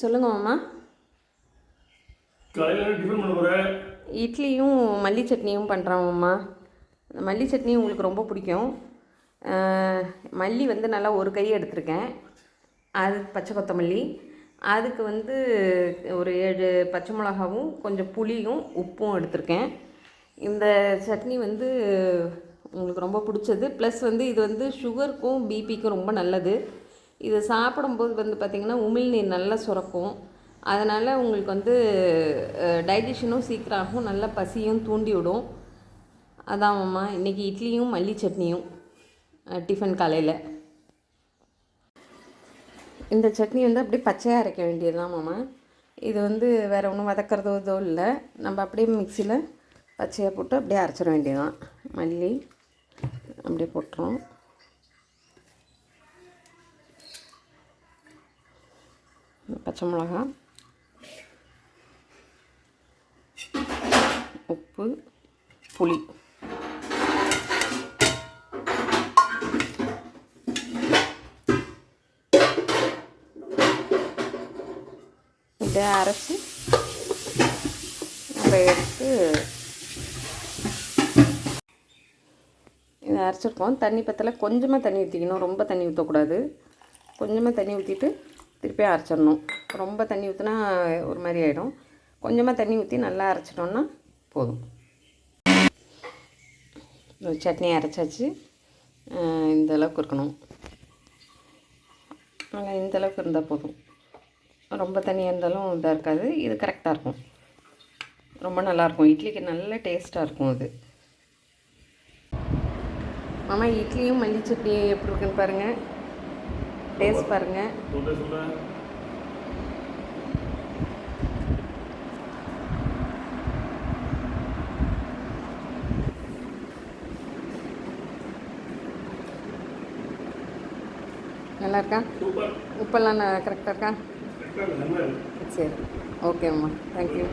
சொல்லுங்க மாமா. இட்லியும் மல்லி சட்னியும் பண்ணுறேன் மாமா. மல்லி சட்னி உங்களுக்கு ரொம்ப பிடிக்கும். மல்லி வந்து நல்லா ஒரு கை எடுத்திருக்கேன். அது பச்சை கொத்தமல்லி. அதுக்கு வந்து ஒரு ஏழு பச்சை மிளகாவும் கொஞ்சம் புளியும் உப்பும் எடுத்திருக்கேன். இந்த சட்னி வந்து உங்களுக்கு ரொம்ப பிடிச்சது. ப்ளஸ் வந்து இது வந்து சுகருக்கும் பிபிக்கும் ரொம்ப நல்லது. இது சாப்பிடும்போது வந்து பார்த்திங்கன்னா உமிழ்நீர் நல்லா சுரக்கும். அதனால் உங்களுக்கு வந்து டைஜஷனும் சீக்கிரம் ஆகும் நல்லா பசியும் தூண்டிவிடும். விடும் இன்றைக்கி இட்லியும் மல்லி சட்னியும் டிஃபன் காலையில். இந்த சட்னி வந்து அப்படியே பச்சையாக அரைக்க வேண்டியது இது வந்து வேறு ஒன்றும் வதக்கிறதோ இதோ இல்லை. நம்ம அப்படியே மிக்சியில் பச்சையாக போட்டு அப்படியே அரைச்சிட வேண்டியதுதான். மல்லி அப்படியே போட்டுரும் பச்சை மிளகா உப்பு புளி. இதை அரைச்சி அதை எடுத்து இதை அரைச்சிருக்கோம். தண்ணி பற்றல கொஞ்சமாக தண்ணி ஊற்றிக்கணும் ரொம்ப தண்ணி ஊற்றக்கூடாது கொஞ்சமாக தண்ணி ஊற்றிட்டு திருப்பி அரைச்சிடணும். ரொம்ப தண்ணி ஊற்றினா ஒரு மாதிரி ஆகிடும் கொஞ்சமாக தண்ணி ஊற்றி நல்லா அரைச்சிட்டோன்னா போதும். சட்னி அரைச்சாச்சு. இந்தளவுக்கு இந்த அளவுக்கு இருக்கணும். நல்லா இந்த அளவுக்கு இருந்தால் போதும். ரொம்ப தண்ணியாக இருந்தாலும் இதாக இருக்காது. இது கரெக்டாக இருக்கும். ரொம்ப நல்லாயிருக்கும் இட்லிக்கு நல்ல டேஸ்ட்டாக இருக்கும் அது. மாமா இட்லியும் மல்லி சட்னியும் எப்படி இருக்குன்னு பாருங்கள் டேஸ்ட் பாருங்கள் நல்லா இருக்கா? உப்பெல்லாம் கரெக்டாக இருக்கு? சரி. ஓகேம்மா தேங்க்யூ